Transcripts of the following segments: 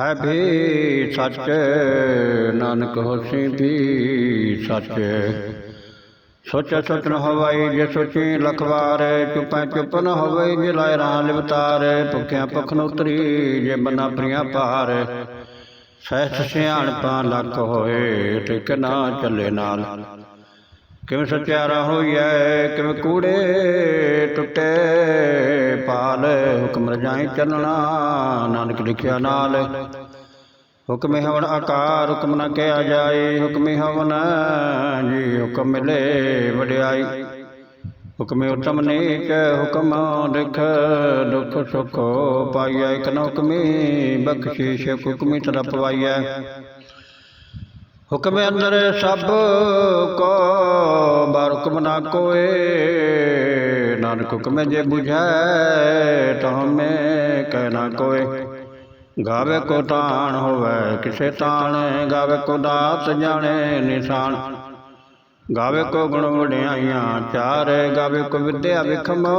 ਹੈ ਵੀ ਸੱਚ, ਨਾਨਕ ਹੋਸੀ ਵੀ ਸੱਚ। ਸੋਚੈ ਸੋਚ ਨ ਹੋਵਈ ਜੇ ਸੋਚੀ ਲਖਵਾਰ, ਚੁਪੈ ਚੁਪ ਨ ਹੋਵਈ ਜੇ ਲਾਇ ਰਾਂ ਲਿਵਤਾਰ, ਭੁਖਿਆ ਭੁਖ ਨ ਉਤਰੀ, ਜੇ ਬਨਾ ਪ੍ਰਿਆ ਪਾਰ ਸਹਿਸ ਸਿਆਣਪਾਂ ਲੱਖ ਹੋਏ, ਟਿਕ ਨਾ ਚੱਲੇ ਨਾਲ। ਕਿਵੇਂ ਸਚਿਆਰਾ ਹੋਈਐ, ਕਿਵੇਂ ਕੂੜੇ ਟੁੱਟੇ, ਪਾਲ ਹੁਕਮ ਰਜਾਈ ਚੱਲਣਾ ਨਾਨਕ ਲਿਖਿਆ ਨਾਲ। ਹੁਕਮ ਹਵਨ ਆਕਾਰ, ਹੁਕਮ ਨ ਕਿਹਾ ਜਾਏ, ਹੁਕਮ ਹਵਨ ਜੀ ਹੁਕਮ ਮਿਲੇ ਵਡਿਆਈ। ਹੁਕਮ ਉਤਮ ਨੀਚ ਹੁਕਮ ਲਿਖ, ਦੁਖ ਸੁਖ ਪਾਈਐ, ਇਕ ਨ ਹੁਕਮੀ ਬਖਸ਼ੀਸ਼ ਹੁਕਮੀ ਤਰ ਪਵਾਈਐ हुक्म अंदर सबको बार हुक्म ना कोए। नानक हुक्म जे बुझे तो हमें कहना को गावे को तान होवे, किसे तान? गावे को दात जाने निशान। गावे को गुण बढ़िया चार, गावे को विद्या विखमो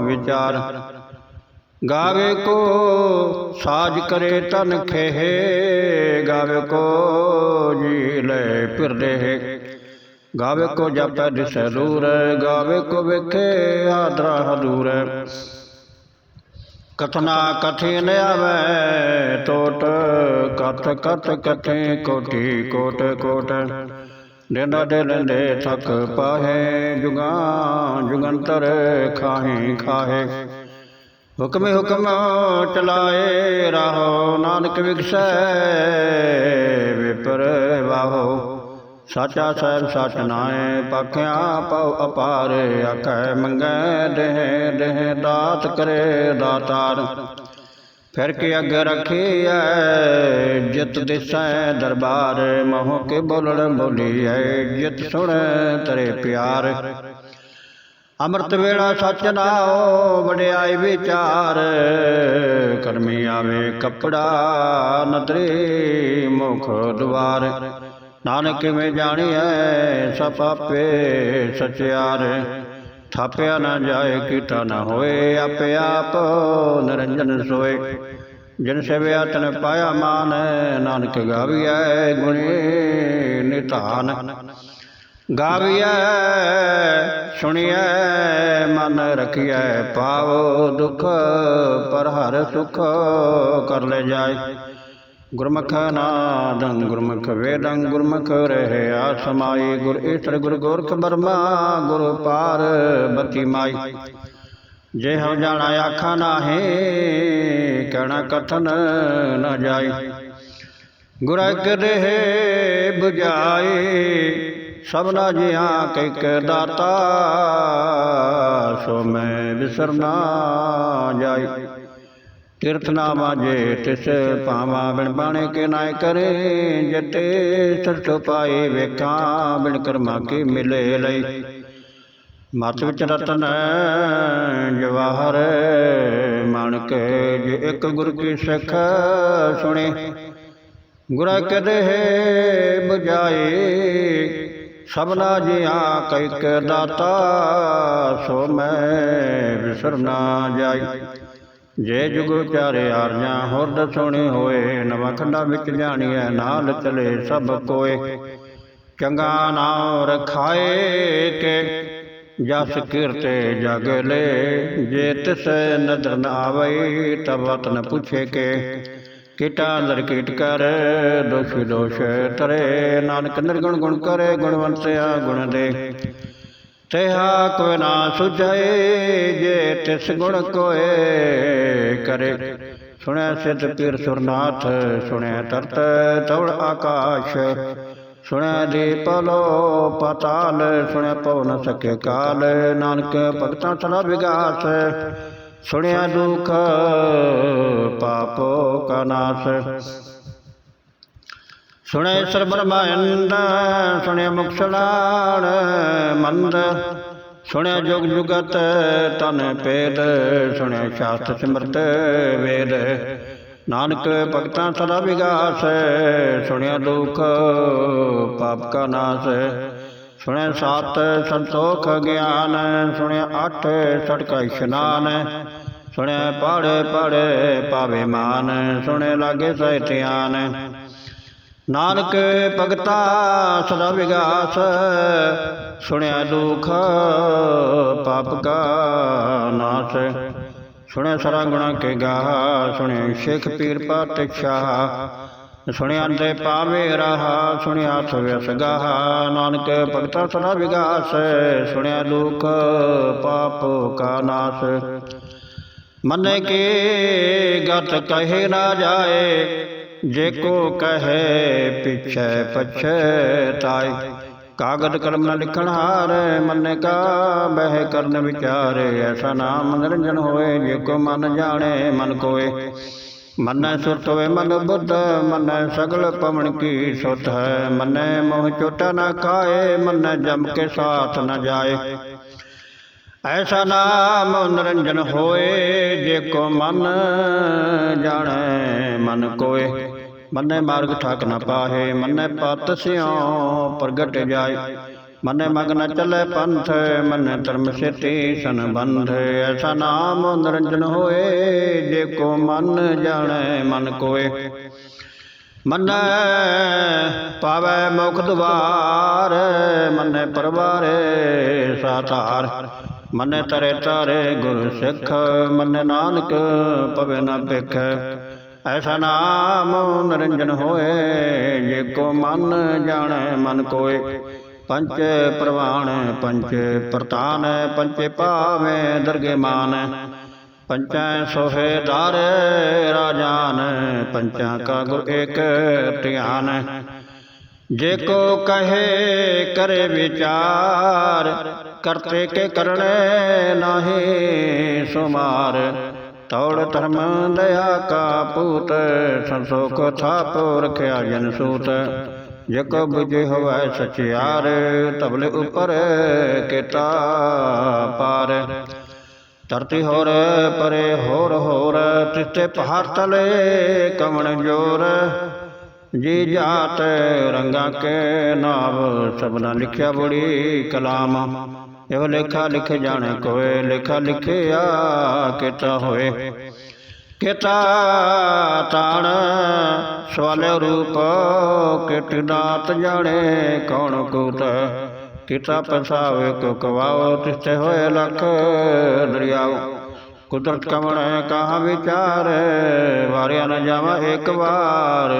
विचार। गावे को साज करे तन खेहे, गावे को जी ले फिर रहे गावे को जप दिशे दूर गावे को वेखे आदरा हदूर कथना कठिन आवे तोट कथ कथ, कथे, कोटी, कोट कोट। दिन दिन दे थक पाहे, जुगा, जुगंतर खाहे खाहे। हुक्म हुक्म चलाए राहो, नानक विकसै विपर वाहो साचा साहब, सच नाए, पाख्या पव अपार, आख मंगै देह देह दात करे दातार। फिर के अग रखी है जित दिसै दरबार, मोह के बोलण बोली है जित सुन तेरे प्यार। ਅੰਮ੍ਰਿਤ ਵੇਲਾ ਸੱਚ ਨਾਉ ਵਡਿਆਈ ਵਿਚਾਰ ਕਰਮੀ ਆਵੇ ਕਪੜਾ ਨਦਰੀ ਮੁਖ ਦੁਆਰ ਨਾਨਕ ਕਿਵੇਂ ਜਾਣੀਐ ਸਭ ਆਪੇ ਸਚਿਆਰ ਥਾਪਿਆ ਨਾ ਜਾਏ ਕੀਤਾ ਨਾ ਹੋਏ ਆਪੇ ਆਪ ਨਿਰੰਜਨ ਸੋਏ ਜਿਨ ਸੇਵਿਆ ਤਨ ਪਾਇਆ ਮਾਨ ਨਾਨਕ ਗਾਵੀਐ ਗੁਣੀ ਨਿਧਾਨ ਗਾਵੀਐ, ਸੁਣੀਐ, ਮਨ ਰਖੀਐ, ਪਾਵ ਦੁਖ, ਪਰ ਹਰ ਸੁਖ ਕਰ ਲੈ ਜਾਏ। ਗੁਰਮੁਖ ਨਾਦੰ ਗੁਰਮੁਖ ਵੇਦੰ, ਗੁਰਮੁਖ ਰਹਿਆ ਸਮਾਈ ਗੁਰ ਈਸ਼ਰ, ਗੁਰ ਗੋਰਖ ਬਰਮਾ ਗੁਰ ਪਾਰ ਬਤੀ ਮਾਈ। ਜੇ ਹਉ ਜਾਣਾ ਆਖਾ ਨਾਹੀ, ਕਹਿਣਾ ਕਥਨ ਨਾ ਜਾਈ। ਗੁਰ ਅਗਰੇ 부ਜਾਈ ਸਭਨਾ ਜਿਹਾਂ ਕਿਕ ਦਾਤਾ, ਸੋ ਮੈਂ ਵਿਸਰਨਾ ਜਾਈ ਤੀਰਥ ਨਾਮਾ ਜੇ ਤਿਸ ਭਾਵਾ ਬਿਨ ਬਾਣੇ ਕੇ ਨਾਇ ਕਰੇ, ਜਤੇ ਸਰਸੋ ਪਾਏ ਵੇਖਾਂ ਬਿਨ ਕਰਮਾ ਕੀ ਮਿਲੇ ਲਈ। ਮਤ ਵਿੱਚ ਰਤਨ ਜਵਾਹਰ, ਮਾਣਕ ਜੇ ਇੱਕ ਗੁਰ ਕੀ ਸਿੱਖ ਸੁਣੇ, ਗੁਰਾ ਕਦੇ ਬੁਝਾਏ। ਸਭਨਾ ਜਿਹਾ ਕੈਕ ਦਾਤਾ, ਸੋ ਮੈਂ ਵਿਸਰਨਾ ਜਾਈ। ਜੇ ਜੁਗ ਚਾਰੇ ਆਰਜਾਂ ਹੋਰ ਦਸੋਣੇ ਹੋਏ ਨਵਾਂ ਖੰਡਾਂ ਵਿੱਚ ਜਾਣੀਐ, ਨਾਲ ਚਲੇ ਸਭ ਕੋਏ। ਚੰਗਾ ਨਾਮ ਰਖਾਏ ਕੇ ਜਸ ਕੀਰਤੇ ਜਗ ਲੈ। ਜੇ ਤਿਸ ਨਦਰ ਨਾ ਆਵੇ ਤਬ ਵਤਨ ਪੁੱਛੇ ਕੇ। ਕੀਟਾ ਲਰਕੀਟ ਕਰ, ਦੋਸ਼ ਦੋਸ਼ ਤਰੇ ਨਾਨਕ ਨਿਰਗੁਣ ਗੁਣ ਕਰੇ ਗੁਣਵੰਤਿਆ ਗੁਣ ਦੇ। ਤੇਹਾ ਕੋਈ ਨਾ ਸੁਝਾਏ, ਜੇ ਤਿਸ ਗੁਣ ਕੋਏ ਕਰੇ। ਸੁਣਿਆ ਸਿੱਧ ਪੀਰ ਸੁਰਨਾਥ ਸੁਣਿਆ ਤਰਤ ਤਵੜ ਆਕਾਸ਼। ਸੁਣਿਆ ਦੀਪਲੋ ਪਤਾਲ ਸੁਣਿਆ ਪਉ ਨ ਸਕੇ ਕਾਲ। ਨਾਨਕ ਭਗਤਾਂ ਸਦਾ ਵਿਗਾਸ। ਸੁਣਿਆ ਦੁਖ ਪਾਪੋ ਕਾ ਨਾਸ। ਸੁਣੇ ਸਰ ਸੁਣਿਆ ਸੁਣੇ ਮੁਕਸਲਾਣ ਮੰਦ। ਸੁਣਿਆ ਜੁਗ ਜੁਗਤ ਤਨ ਪੇਦ ਸੁਣਿਆ ਸ਼ਾਸਤਰ ਸਿਮਰਤ ਵੇਦ। ਨਾਨਕ ਭਗਤਾਂ ਸਦਾ ਵਿਗਾਸ, ਸੁਣਿਆ ਦੁਖ ਪਾਪ ਕਾ ਨਾਸ। ਸੁਣਿਆ ਸਤ ਸੰਤੋਖ ਗਿਆਨ, ਸੁਣਿਆ ਅੱਠ ਸੜਕਾ ਇਸ਼ਨਾਨ। ਸੁਣਿਆ ਪੜ੍ਹ ਪੜ੍ਹ ਪਾਵੇ ਮਾਨ ਸੁਣੇ ਲਾਗੇ ਸਹਿਤਿਆਨ ਨਾਨਕ ਭਗਤਾ ਸਦਾ ਵਿਗਾਸ ਸੁਣਿਆ ਦੁਖ ਪਾਪ ਕਾ ਨਾਸ ਸੁਣਿਆ ਸਰਾ ਗੁਣਾ ਕੇ ਗਾਹ ਸੁਣਿਆ ਸ਼ੇਖ ਪੀਰ ਪਾਤਸ਼ਾਹ ਸੁਣਿਆ ਅੰਦੇ ਪਾਵੇ ਰਹਾ ਸੁਣਿਆ ਸਵਿਸ ਗਾਹ ਨਾਨਕ ਭਗਤਾ ਸਦਾ ਵਿਗਾਸ ਸੁਣਿਆ ਦੁਖ ਪਾਪ ਕਾ ਨਾਸ मन के गत कहे ना जाए जे को कहे पिछे पछे ताए। कागज़ कलम न लिखण हार, मन का बह करन विचार ऐसा नाम निरंजन होए जे को मन जाने मन कोए। मन सुत होए मन बुद्ध, मन सगल पवन की सुत है। मन मोह चोटा न खाए, मन जम के साथ न जाए। ਐਸਾ ਨਾਮ ਨਿਰੰਜਨ ਹੋਏ ਜੇ ਕੋ ਮਨ ਜਾਣੈ ਮਨ ਕੋਏ ਮਨੈ ਮਾਰਗ ਠਾਕ ਨ ਪਾਹੇ ਮਨੈ ਪਤ ਸਿਉ ਪ੍ਰਗਟ ਜਾਏ ਮਨੈ ਮਗ ਨ ਚੱਲੇ ਪੰਥ ਮਨੈ ਧਰਮ ਸੇਤੀ ਸਨ ਬੰਧ ਐਸਾ ਨਾਮ ਨਿਰੰਜਨ ਹੋਏ ਜੇ ਕੋ ਮਨ ਜਾਣੈ ਮਨ ਕੋਏ ਮਨੈ ਪਾਵੈ ਮੁਖ ਦੁਆਰ ਮਨੈ ਪਰਵਾਰੇ ਸਾਧਾਰ ਮਨੈ ਤਰੇ ਤਾਰੇ ਗੁਰ ਸਿੱਖ, ਮਨੈ ਨਾਨਕ ਪਵੇ ਨ ਭਿਖ। ਐਸਾ ਨਾਮ ਨਿਰੰਜਨ ਹੋਏ, ਜੇ ਕੋ ਮਨ ਜਾਣੈ ਮਨ ਕੋਏ। ਪੰਚ ਪ੍ਰਵਾਣ, ਪੰਚ ਪ੍ਰਤਾਨ, ਪੰਚੇ ਭਾਵੇਂ ਦਰਗੇ ਮਾਨ। ਪੰਚੈ ਸੋਹੇ ਰਾਜਾਨ, ਪੰਚਾਂ ਕਾ ਗੁਰ ਏਕ ਧਿਆਨ। ਜੇ ਕੋ ਕਹੇ ਕਰੇ ਵਿਚਾਰ ਕਰਤੇ ਕੇ ਕਰਣੇ ਨਾਹੀ ਸੁਮਾਰ। ਤੌੜ ਧਰਮ ਦਇਆ ਕਾ ਪੂਤ, ਸੰਸੋਖ ਥਾਪ ਰਖਿਆ ਜਨ ਸੂਤ। ਜੇ ਕੋ ਬੁਝੇ ਹੋਵੈ ਸਚਿਆਰ, ਤਬਲੇ ਉਪਰ ਕੀਤਾ ਪਾਰ। ਧਰਤੀ ਹੋਰ ਪਰੇ ਹੋਰ ਹੋਰ, ਤਿੱਤੇ ਪਹਾੜ ਤਲੇ ਕਵਣ ਜੋਰ। ਜੀ ਜਾਤ ਰੰਗਾ ਕੇ ਨਾਮ ਸਭਨਾ ਲਿਖਿਆ ਬੜੀ ਕਲਾਮ। ਇਹ ਲੇਖਾ ਲਿਖ ਜਾਣੇ ਕੋਏ ਲੇਖਾ ਲਿਖਿਆ ਕਿਤਾ ਹੋਏ ਕਿਤਾ ਤਾਣ ਸਵਾਲੇ ਰੂਪ ਕਿਤ ਦਾਤ ਜਾਣੇ ਕੌਣ ਕੂਤ ਕਿਤਾ ਪਸਾਵੇ ਕੋ ਕਵਾਓ ਤਿਸਤੇ ਹੋਏ ਲਖ ਦਰਿਆਓ ਕੁਦਰਤ ਕਮਣ ਕਹਾ ਵਿਚਾਰ ਵਾਰਿਆ ਨ ਜਾਵਾ ਇੱਕ ਵਾਰ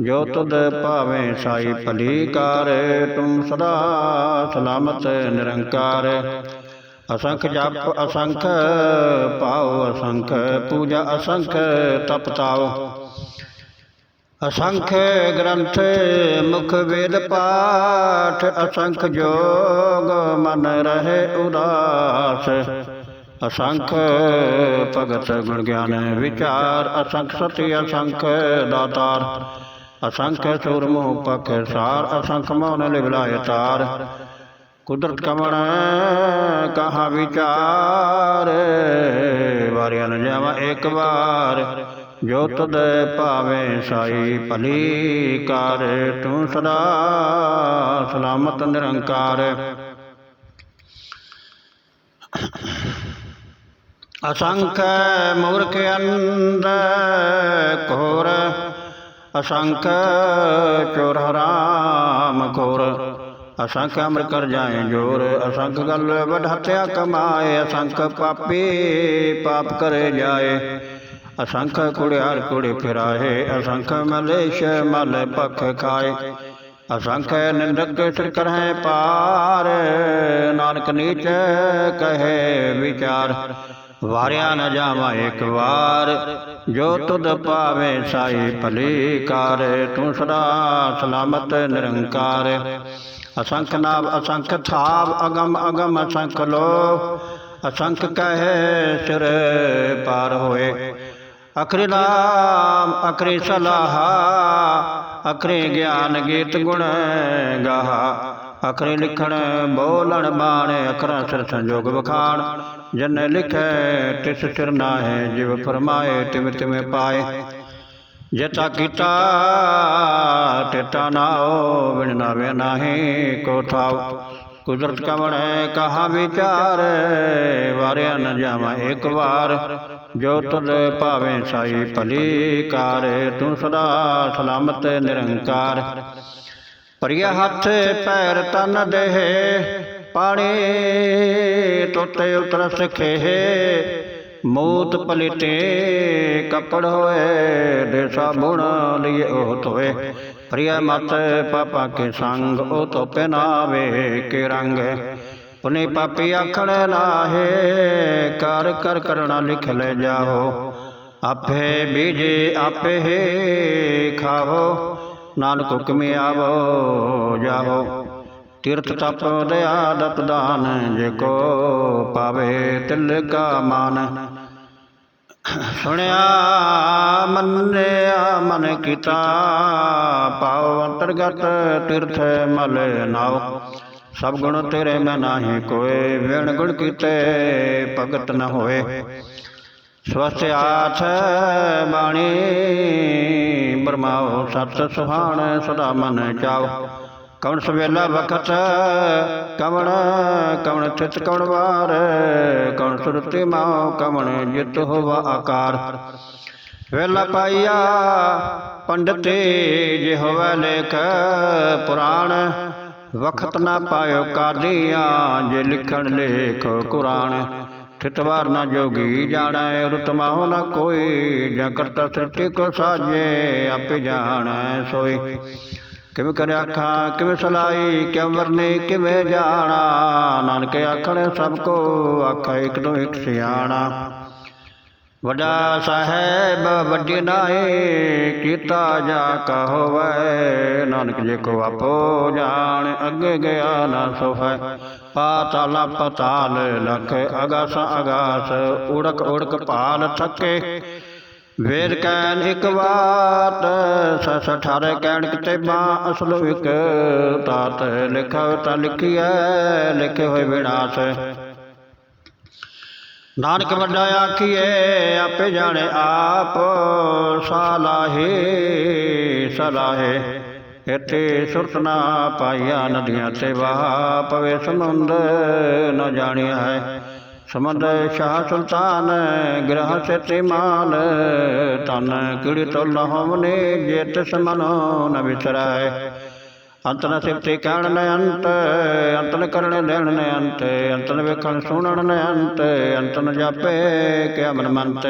ਜੋ ਤੁਧ ਭਾਵੇਂ ਸਾਈ ਭਲੀ ਕਾਰ ਤੁਮ ਸਦਾ ਸਲਾਮਤ ਨਿਰੰਕਾਰ ਅਸੰਖ ਜਪ ਅਸੰਖ ਪਾਉ ਅਸੰਖ ਪੂਜਾ ਅਸੰਖ ਤਪ ਤਾਉ ਅਸੰਖ ਗ੍ਰੰਥ ਮੁਖ ਵੇਦ ਪਾਠ ਅਸੰਖ ਜੋਗ ਮਨ ਰਹੇ ਉਦਾਸ ਅਸੰਖ ਭਗਤ ਗੁਣ ਗਿਆਨ ਵਿਚਾਰ ਅਸੰਖ ਸਤੀ ਅਸੰਖ असंख्य सूरमों पख सार असंख मौन लिबलाय तार। कुदरत कमण कहा विचार वारियन जावा एक बार। जोत दे पावे साई पली कार तू सदा सलामत निरंकार। असंख्य मूर्ख अंध घोर अशंक चोर हराम खोर। असंख्य अमर कर जाए ज़ोर। असंख्य गल हत्या कमाए। असंख्य पापी पाप करे जाए। असंख कुड़ियार कुड़ी फिराए। असंख मलेश मल पख खाए। असंख निंदक सिरकर हैं पार। नानक नीच कहे विचार। ਵਾਰਿਆ ਨ ਜਾਵਾ ਇੱਕ ਵਾਰ। ਜੋ ਤੁਧ ਪਾਵੇ ਸਾਈ ਭਲੀ ਕਾਰ, ਤੂੰ ਸਦਾ ਸਲਾਮਤ ਨਿਰੰਕਾਰ। ਅਸੰਖ ਨਾਮ ਅਸੰਖ ਥਾਵ, ਅਗਮ ਅਗਮ ਅਸੰਖ ਲੋ। ਅਸੰਖ ਕਹੇ ਸਿਰ ਪਾਰ ਹੋਏ। ਅਖਰੀ ਨਾਮ, ਅਖਰੀ ਸਲਾਹਾ, ਅਖਰੀ ਗਿਆਨ ਗੀਤ ਗੁਣ ਗਾਹਾ। अखर लिखण, बोलण, बाण, अखर सिर संजोग बखाण। जन लिखे, तिस सिर नाहे, जिव फरमाए, तिम तिम पाए। जता किता, तिता नाओ, बिन नावे नाही, को ठाओ। कुदरत कवण है विचार वारे न जावा एक बार जो तुद पावे साई भली कार, तू सदा सलामत निरंकार। ਪਰਿਆ ਹੱਥ ਪੈਰ ਤਨ ਦੇਹ ਪਾਣੀ ਤੋਤੇ ਉਤਰ ਸਖੇ ਮੂਤ ਪਲਿਤੇ ਕੱਪੜ ਹੋਏ ਦੇ ਸਾਬੁਣ ਲਈ ਉਹ ਧੋਏ ਪ੍ਰਿਆ ਮਤ ਪਾਪਾ ਕੇ ਸੰਗ ਉਹ ਤੋ ਪਹਿਨਾਵੇ ਕੇ ਰੰਗ ਪੁਨੇ ਪਾਪੀ ਆਖਣ ਨਾਹੇ ਕਰ ਕਰ ਕਰਣਾ ਲਿਖ ਲੈ ਜਾਓ ਆਪੇ ਬੀਜੇ ਆਪੇ ਹੀ ਖਾਵੋ ਨਾਨਕ ਹੁਕਮੇ ਆਵੋ ਜਾਵੋ। ਤੀਰਥ ਤਪ ਦਇਆ ਦਤ ਦਾਨ ਜੇ ਕੋ ਪਾਵੇ ਤਿਲ ਕਾ ਮਾਨ। ਸੁਣਿਆ ਮੰਨਿਆ ਮਨ ਕੀਤਾ ਪਾਉ ਅੰਤਰਗਤ ਤੀਰਥ ਮਲ ਨਾਉ। ਸਭ ਗੁਣ ਤੇਰੇ ਮੈਂ ਨਾਹੀ ਕੋਏ ਵਿਣ ਗੁਣ ਕੀਤੇ ਭਗਤ ਨ ਹੋਏ। ਸਵਸਥ ਆਥ ਬਾਣੀ ਬਰਮਾਓ ਸਤ ਸੁਹਾਣ ਸਦਾ ਮਨ ਚਾਓ ਕਵਣ ਸਵੇਲਾ ਵਖਤ ਕਵਣ ਕਵਣ ਚਿਤ ਕਵਣ ਵਾਰ ਕਵਣ ਸੁਰਤੀ ਮਾਉ ਕਵਣ ਜਿਤ ਹੋਵਾ ਆਕਾਰ ਵੇਲਾ ਪਾਈਆ ਪੰਡਤੇ ਜੇ ਹੋਵੇ ਲੇਖ ਪੁਰਾਣ ਵਖਤ ਨਾ ਪਾਇਓ ਕਾਦੀਆਂ ਜੇ ਲਿਖਣ ਲੇਖ ਕੁਰਾਨ खितवार न जोगी जाना है रुतमाहो न कोई। जकरत सृष्टि को साजे आप जान सोई। किम कर आखा, किम सलाई क्यों वरने किमें जाना नानक आखण सबको, आखा एक तो एक सियाना वडा साहेब वडी नाए कीता जा कहो वै नानक जी को आपो जान अगे गया ना सोफे ਪਾਤਾਲ ਪਤਾਲ ਲਖ ਅਗਾਸ ਅਗਾਸ, ਉੜਕ ਉੜਕ ਪਾਲ ਥਕੇ। ਵੇਦ ਕਹਿਣ ਇੱਕ ਬਾਤ ਸਸ ਠਾਰੇ ਕਹਿਣ ਕਿਤੇਬਾ ਅਸਲ ਇੱਕ ਤਾਤ ਲਿਖਾ ਤਾਂ ਲਿਖੀਐ, ਲਿਖੇ ਹੋਏ ਵਿਨਾਸ਼। ਨਾਨਕ ਵੱਡਾ ਆਖੀਏ ਆਪੇ ਜਾਣੇ ਆਪ, ਸਾਲਾਹੇ, ਸਲਾਹੇ। ਇਥੇ ਸੁਰਤ ਨਾ ਪਾਈਆ ਨਦੀਆਂ ਤੇ ਵਾਹ, ਪਵੇ ਸਮੁੰਦ ਨ ਜਾਣਿਆ ਹੈ। ਸਮੁੰਦ ਸ਼ਾਹ ਸੁਲਤਾਨ, ਗ੍ਰਹ ਸੇ ਮਾਨ ਤਨ ਕਿੜੀ ਤੁਲ ਹੋਵਨੇ ਜੇਤ ਸਮਨੋ ਮਨੋ ਨ ਵਿਸਰਾਏ। ਅੰਤ ਸਿਫਤੇ ਕਹਿਣ ਨ ਅੰਤ ਅੰਤਨ ਕਰਨ ਦੇਣ ਨ ਅੰਤ ਅੰਤਨ ਵੇਖਣ ਸੁਣਨ ਨ ਅੰਤ ਅੰਤਨ ਜਾਪੇ ਕਿਆ ਮਨ ਮੰਤ।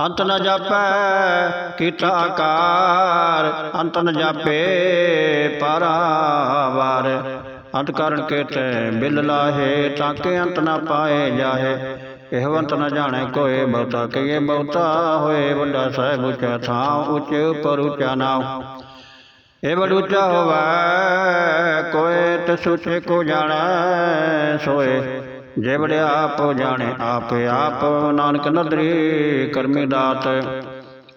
ਅੰਤ ਨ ਜਾਪੈ ਕੀਤਾ ਆਕਾਰ, ਅੰਤ ਨ ਜਾਪੇ ਪਰਾਵਾਰ। ਅੰਤ ਕਰਨ ਕੇਤੇ ਬਿਲ ਲਾਹੇ ਤਾਂ ਕਿ ਅੰਤ ਨ ਪਾਏ ਜਾਹੇ। ਇਹ ਅੰਤ ਨ ਜਾਣੇ ਕੋਏ ਬਹੁਤਾ ਕਹੀਏ ਬਹੁਤਾ ਹੋਏ, ਵੱਡਾ ਸਾਹਿਬ ਉੱਚਾ ਥਾਂ, ਉੱਚ ਪਰ ਉੱਚਾ ਨਾਉ। ਇਹ ਬੜ ਉੱਚਾ ਹੋਵੇ ਕੋਏ ਤਿਸ ਉੱਚੇ ਕੋ ਜਾਣੈ ਸੋਏ। ਜੇ ਬੜੇ ਆਪ ਜਾਣੇ ਆਪ ਆਪ ਨਾਨਕ ਨਦਰੀ ਕਰਮੀ ਦਾਤ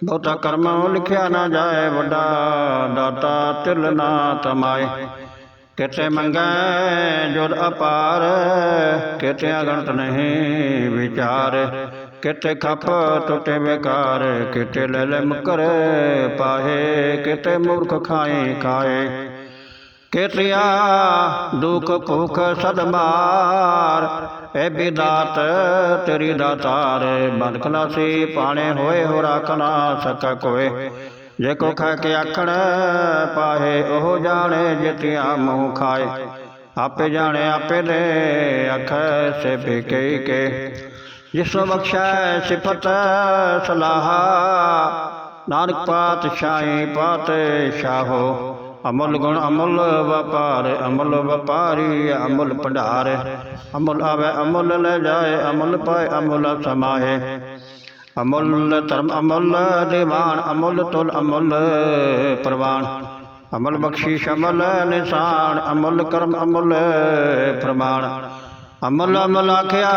ਬਹੁਤਾ ਕਰਮ ਲਿਖਿਆ ਨਾ ਜਾਏ ਵੱਡਾ ਦਾਤਾ ਤਿਲ ਨਾ ਤਮਾਏ ਕਿਤੇ ਮੰਗੈ ਜੁਦ ਅਪਾਰ ਕਿਤੇ ਅਗਣਤ ਨਹੀਂ ਵਿਚਾਰ ਕਿਤੇ ਖਪ ਟੁੱਟੇ ਬੇਕਾਰ ਕਿਤੇ ਲੈ ਲੈ ਮੁਕਰ ਪਾਹੇ ਕਿਤੇ ਮੂਰਖ ਖਾਏ ਖਾਏ ਕਿਤਿਆ ਦੁਖ ਭੁਖ ਸਦਮਾਰ ਐ ਬਿਦਾਤ ਤੇਰੀ ਦਾਤਾਰ ਬੰਦ ਖਲਾਸੀ ਪਾਣੇ ਹੋਏ ਹੋ ਰੱਖ ਨਾ ਸਕਾ ਕੋਏ। ਜੇ ਕੋ ਖਾ ਕੇ ਆਖਣ, ਪਾਹੇ ਉਹ ਜਾਣੇ ਜਿਤਿਆ ਮੂੰਹ ਖਾਏ। ਆਪੇ ਜਾਣੇ ਆਪੇ ਦੇ ਅੱਖ ਸੇ ਬਿਕੇ ਕੇ। ਜਿਸ ਬਖਸ਼ੈ ਸਿਫਤ ਸਲਾਹਾ, ਨਾਨਕ ਪਾਤਸ਼ਾਹੀ ਪਾਤਸ਼ਾਹੋ। अमल गुण अमल व्यापार, अमल व्यापारी, अमल भंडार। अमल आवे, अमल ले जाए, अमल पाए, अमल समाए। अमल धर्म, अमल दीवान, अमल तुल, अमल प्रवान अमल बख्शिश, अमल निशान, अमल कर्म, अमल प्रमाण। अमल अमल आख्या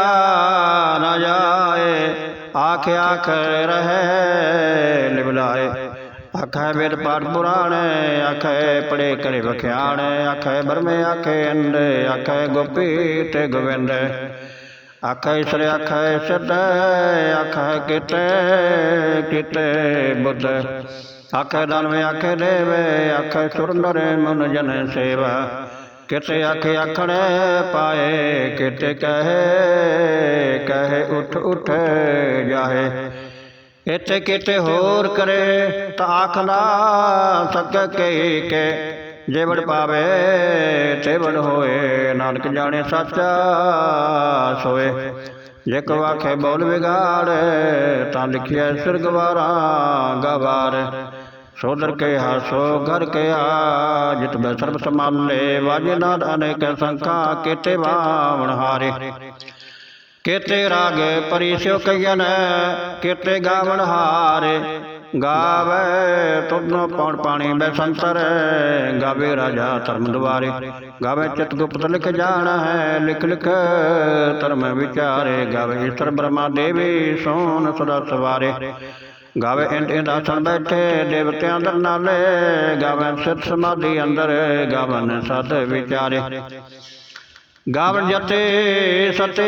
न जाए, आख आख रहे लिबलाए ਆਖੈ ਵੇਦ ਪਾਠ ਪੁਰਾਣ, ਆਖੈ ਪੜੇ ਕਰੇ ਵਖਿਆਣ, ਆਖੈ ਬਰਮੇ, ਆਖੈ ਅੰਡ, ਆਖੈ ਗੋਪੀ ਤੇ ਗੋਵਿੰਦ। ਆਖੈ ਈਸ਼ਰ ਆਖੈ ਸਤ ਆਖੈ ਕਿਤੇ ਕਿਤੇ ਬੁੱਧ। ਆਖੈ ਦਾਨਵੇ, ਆਖੈ ਦੇਵੇ, ਆਖੈ ਸੁਰ ਨਰ ਮਨ ਜਨ ਸੇਵਾ। ਕਿਤੇ ਆਖੇ ਆਖਣ ਪਾਏ ਕਿਤੇ ਕਹੇ ਕਹੇ ਉਠ ਉਠ ਜਾਹੇ। ਇਤੇ ਕਿਤੇ ਹੋਰ ਕਰੇ ਤਾਂ ਆਖ ਨਾ ਸਕੈ ਕੇ ਕੇ। ਜੇਵੜ ਪਾਵੇ, ਤੇਵੜ ਹੋਏ, ਨਾਨਕ ਜਾਣੇ ਸੱਚਾ ਸੋਏ। ਜੇ ਕੋ ਆਖੇ ਬੋਲ ਵਿਗਾੜ, ਤਾਂ ਲਿਖਿਆ ਸਿਰਗਵਾਰਾ ਗਵਾਰ। ਸੋਦਰ ਕੇ ਹਾਸੋ, ਘਰ ਕੇ ਆ, ਜਿਤ ਬੈ ਸਰਬ ਸਮਾਲੇ ਵਾਜੇ ਨਾਦ ਅਨੇਕ ਸੰਖਾ, ਕੀਤੇ ਵਾਵਣ ਹਾਰੇ। ਕੀਤੇ ਰਾਗ ਪਰਿਸਿਓ ਕਈਨ ਕੀਤੇ ਗਾਵਣ ਹਾਰੇ। ਗਾਵੇ ਤੁਧਨੋ ਪੌਣ ਪਾਣੀ ਬੈ ਸੰਤਰ, ਗਾਵੇ ਰਾਜਾ ਧਰਮ ਦੁਆਰੇ। ਗਾਵੇ ਚਿਤ ਗੁਪਤ ਲਿਖ ਜਾਣਾ ਹੈ ਲਿਖ ਲਿਖ ਧਰਮ ਵਿਚਾਰੇ। ਗਾਵੇ ਈਸ਼ਰ ਬ੍ਰਹਮਾ ਦੇਵੀ ਸੋਨ ਸਦਾ ਸਵਾਰੇ। ਗਾਵੇ ਇੰਦ ਇੰਦ ਆਸਣ ਬੈਠੇ ਦੇਵਤਿਆਂ ਦਰ ਨਾਲੇ। ਗਾਵੇ ਸਿਤ ਸਮਾਧੀ ਅੰਦਰ, ਗਾਵਨ ਸਦ ਵਿਚਾਰੇ। गावन जते सते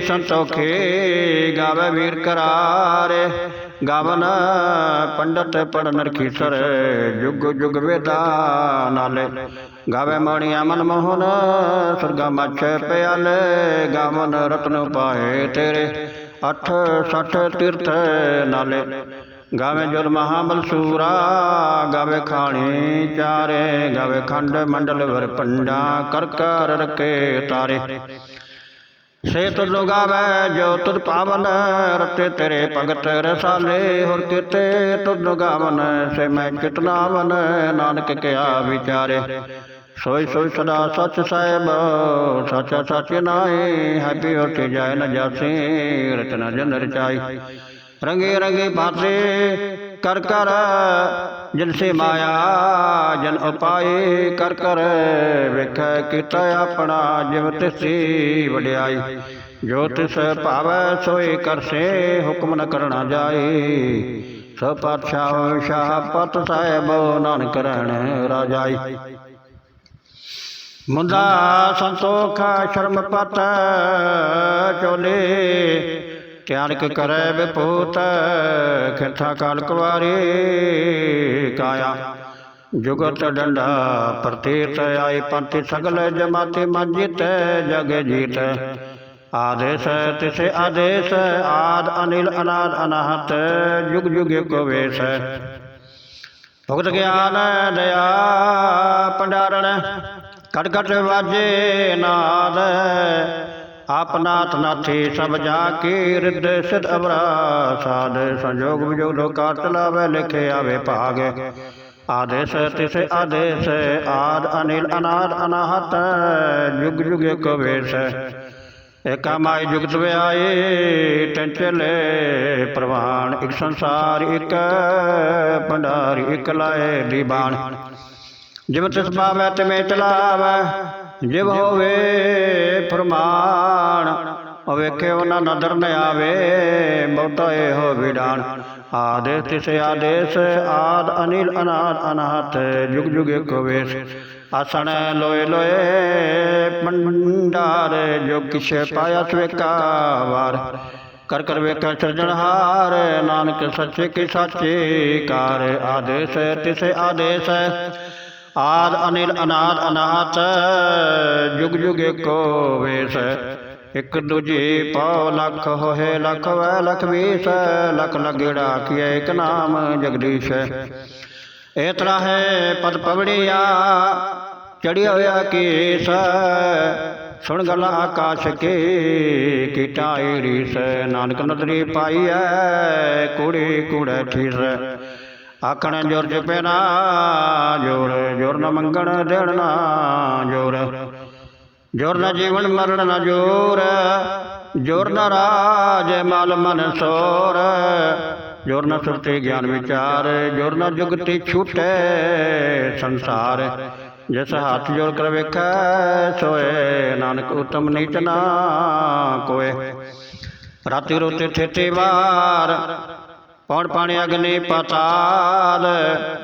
संतोखे गावे वीर करारे। गावन पंडित पढ़ नरखी सर, जुग जुग वेदा नाले। गावे मणिया मनमोहन सुरगा मच्छ प्याले। गावन रत्न पाए तेरे, अठ सठ तीर्थ नाले। ਗਾਵੇ ਜੁਰ ਮਹਾ ਸੂਰਾ ਗਾਵੇ ਖਾਣੀ ਚਾਰੇ, ਗਾਵੇ ਖੰਡ ਮੰਡਲ ਵਰ ਪੰਡਾ, ਕਰ ਕਰ ਰਕੇ ਤਾਰੇ। ਸੇ ਤੁਧ ਗਾਵੇ ਜੋ ਤੁਧ ਪਾਵਨ, ਰਤੇ ਤੇਰੇ ਭਗਤ ਰਸਾਲੇ, ਹੋਰ ਕਿਤੇ ਤੁਧ ਗਾਵਨ, ਸੇ ਮੈਂ ਕਿਤਨਾਵਨ ਨਾਨਕ ਕਿਆ ਵਿਚਾਰੇ। ਸੋਈ ਸੋਈ ਸਦਾ ਸੱਚ ਸਾਹਿਬ, ਸੱਚਾ ਸੱਚ ਨਾਏ ਹੈਪੀ ਹੋ ਤੇ ਜਾਏ ਨ ਜਾਸੀ ਰਤਨਾ ਜਨ ਰਚਾਈ। ਰੰਗੇ ਰੰਗੇ ਬਾਤੇ ਕਰ ਕਰ ਜਿਨ ਸੇ ਮਾਇਆ ਜਨ ਉਪਾਏ ਕਰ ਕਰ ਵੇਖੈ ਕੀਤਾ ਆਪਣਾ ਜਿਵ ਤਿਸੀ ਵਡਿਆਈ। ਜੋ ਤਿਸ ਭਾਵੈ ਸੋਈ ਕਰਸੇ ਹੁਕਮ ਨ ਕਰਣਾ ਜਾਏ। ਸੋ ਪਾਤਸ਼ਾਹ ਸ਼ਾਹ ਪਤ ਸਾਹਿਬ ਨਾਨਕ ਰਹਿਣ ਰਾਜਾਈ। ਮੁੰਦਾ ਸੰਤੋਖਾ ਸ਼ਰਮ ਪਤ ਚੋਲੇ त्यानिक करे विपूत खिथा काल कुवारी काया। जुगत डंडा प्रतीत, आई पंथ सगल जमाति मंजित, जग जीत। आदेश, तिसे आदेश, आद अनिल, अनाद अनाहत, जुग जुग कुवेश भुगत ज्ञान, दया, पंडारण, कटकट वाजे नाद। आप नाथ नाथे सब जाके हृदय सिद्ध अबरा साध संजोग विजोग धोखा चलावे, लिखे आवे भाग। आदेश तिसे आदेश, आद अनिल अनाद अनाहत युग युग कवेश एकामाई जुगत वे आए टंचले प्रवान एक संसार एक, भंडार एक लाए दीवान। जिम तिस पावे तिमें चलावे જીવ होवे પ્રમાણ, હવે કેવના નદર ને આવે મોટો हो વિડાણ. आदेश तिसे आदेश आद अनिल अनाद अनाथ जुग जुग कवेश आसन लोए लोए पंडार जो किसे पाया स्वेकावार कर कर वे कर सृजनहार नानक सच्चे की सच्ची कार आदेश तिसे आदेश ਆਦ ਅਨਿਲ ਅਨਾਦ ਅਨਾਥ, ਜੁਗ ਜੁਗ ਏਕੋ ਵੇਸ। ਇਕ ਦੂਜੀ ਪਉ ਲਖ ਹੋਏ ਲਖ ਵੈ ਲਖ ਵੀਸ ਲਖ ਲਗੜਾ ਕੀਏ ਇਕ ਨਾਮ ਜਗਦੀਸ਼। ਏ ਹੈ ਪਦ ਪਵੜਿਆ ਚੜਿਆ ਹੋਇਆ ਕੇਸ। ਸੁਣ ਗਲਾ ਆਕਾਸ਼ ਕੇ, ਕੀਟਾ ਰੀਸ। ਨਾਨਕ ਨਦਰੀ ਪਾਈਐ, ਕੁੜੀ ਕੁੜੇ ਠੀਸ। आखण ज़ोर जपेना ज़ोर ज़ोर न मंगण देना ज़ोर। ज़ोर न जीवन मरण न ज़ोर। ज़ोर न राज माल मन सोर। ज़ोर न सुरते ज्ञान विचार, ज़ोर न जुगती छूटे संसार। जिस हाथ ज़ोर कर वेख, सोए। नानक उत्तम नीचना कोय राति रोते थे बार ਪੌਣ ਪਾਣੀ ਅਗਨੀ ਪਤਾਲ,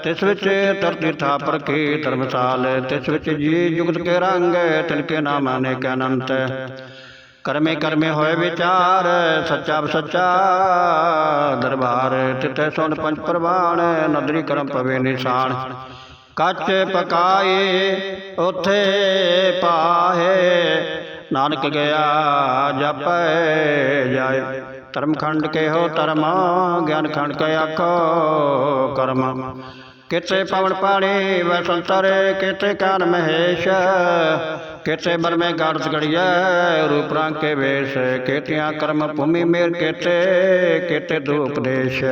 ਤਿਸ ਵਿੱਚ ਧਰਤੀ ਥਾਪਰ ਕੀ ਧਰਮਸਾਲ, ਤਿਸ ਵਿੱਚ ਜੀ ਜੁਗਤ ਕੇ ਰੰਗ ਤਿਨ ਕੇ ਨਾਮ ਅਨੇਕ ਅਨੰਤ। ਕਰਮੇ ਕਰਮੇ ਹੋਏ ਵਿਚਾਰ, ਸੱਚਾ ਸੱਚਾ ਦਰਬਾਰ ਤਿਤੈ ਸੁਣ ਪੰਜ ਪ੍ਰਵਾਨ ਨਦਰੀ ਕਰਮ ਪਵੇ ਨਿਸ਼ਾਨ। ਕੱਚ ਪਕਾਏ, ਉਥੇ ਪਾਹੇ, ਨਾਨਕ ਗਿਆ ਜਪੈ ਜਾਏ। ਧਰਮ ਖੰਡ ਕੇ ਹੋ ਧਰਮ ਗਿਆਨ ਖੰਡ ਕੇ ਆਖੋ ਕਰਮ ਕਿਤੇ ਪਵਨ ਪਾਣੀ ਵੈ ਸੰਤਰ ਕਿਤੇ ਕਾਨ ਮਹੇਸ਼ ਕਿਤੇ ਬਰਮੇ ਗਾਰਸ ਗੜੀਐ ਰੂਪ ਰੰਗ ਕੇ ਵੇਸ਼ ਕਿਤਿਆਂ ਕਰਮ ਭੂਮੀ ਮੇਰ ਕਿਤੇ ਕਿਤੇ ਧੂਪ ਦੇਸ਼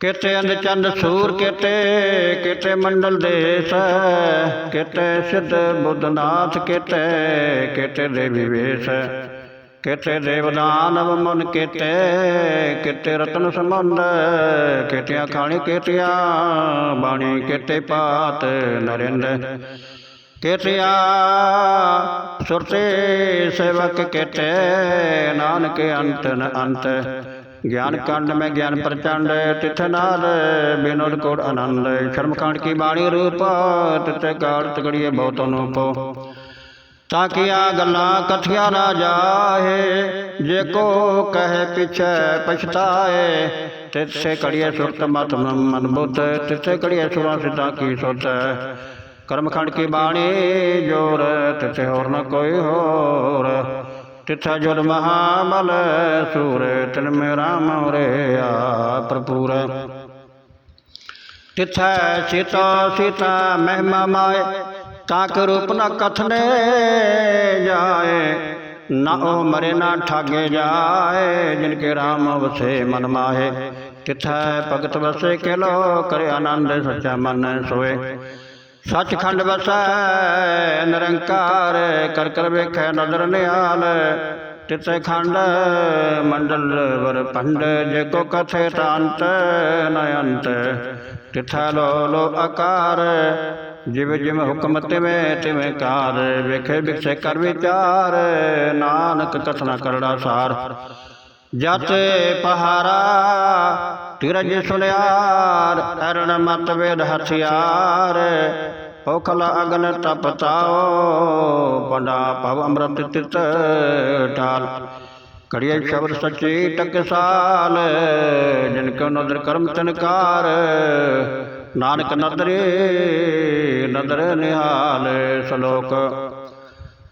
ਕਿਤੇ ਅੰਧ ਚੰਦ ਸੂਰ ਕਿਤੇ ਕਿਤੇ ਮੰਡਲ ਦੇਸ ਕਿਤੇ ਸਿੱਧ ਬੁੱਧਨਾਥ ਕਿਤੇ ਕਿਤੇ ਦੇਵੀ ਵੇਸ਼ ਕਿਤੇ ਦੇਵਦਾਨਵ ਮਨ ਕਿਤੇ ਕਿਤੇ ਰਤਨ ਸੰਬੰਧ ਕਿਤਿਆਂ ਖਾਣੀ ਕਿਤਿਆਂ, ਬਾਣੀ ਕਿਤੇ ਪਾਤ ਨਰਿੰਦ। ਕਿਤਿਆ ਸੁਰਤੇ ਸੇਵਕ ਕਿਤੇ, ਨਾਨਕ ਅੰਤ ਨ ਅੰਤ। ਗਿਆਨ ਕੰਡ ਮੈਂ ਗਿਆਨ ਪ੍ਰਚੰਡ, ਤਿਥ ਨਾਦ ਬਿਨੋਦ ਕੋਟ ਆਨੰਦ। ਸ਼ਰਮ ਕਾਂਡ ਕੀ ਬਾਣੀ ਰੂਪ ਤਿਤੇ ਕਾਲ ਤਗੜੀਏ ਬਹੁਤ ਅਨੂਪ ताकिया गल कथिया ना जाहे। जे को कहे, पिछे पछताए तिथे कड़िए सुरत मत बुद्ध तिथे कड़िए सुरा सीता की सुत। कर्मखंड की बाणी ज़ोर तिथे और न कोई होर। तिथे जुर महाबल सूर तिन में राम रे आ प्रपूर सीता सीता महिमा माए ताक रूप न कथने जाए, ना ओ मरे ना ठागे जाए, जिनके राम वसे मन माहे। तिथ भगत बसे केलो, करे आनंद सच्चा मन सोए सचखंड बस, निरंकार कर कर वेख नज़र नियाल तिथ खंड, मंडल वर पंड, जेको कथे तांत नयंत तिथ लो लो आकार जिम जिम हुक्म तिवे तिवे कार वेखे बिखसे कर विचार नानक कथना करड़ा सार जत पहारा तिरज सुनियार अरण मत वेद हथियार ओखल अग्न तपताओ पंडा पव अमृत तित टाल करिए शबर सची टकसाल जिनको नदर कर्म तनकार नानक नदरी ਨਦਰ ਕਰਮ ਨਿਹਾਲ ਸ਼ਲੋਕ।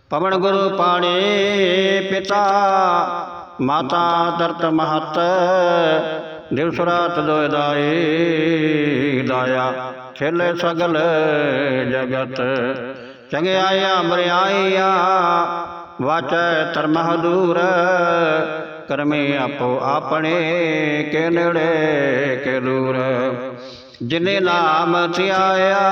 ਪਵਨ ਗੁਰੂ ਪਾਣੀ ਪਿਤਾ, ਮਾਤਾ ਦਰਤ ਮਹਤ, ਦਿਵਸ ਰਾਤ ਦੋਇ ਦਾਈ ਦਾਇਆ। ਛੇਲੇ ਸਗਲ ਜਗਤ ਚੰਗਿਆਇਆ ਮਰਿਆਈਆ ਵਾਚੈ ਧਰਮ ਹਦੂਰ। ਕਰਮੇ ਆਪੋ ਆਪਣੇ ਕੇ ਨੇੜੇ ਕੇ ਦੂਰ। ਜਿਨੇ ਨਾਮ ਧਿਆਇਆ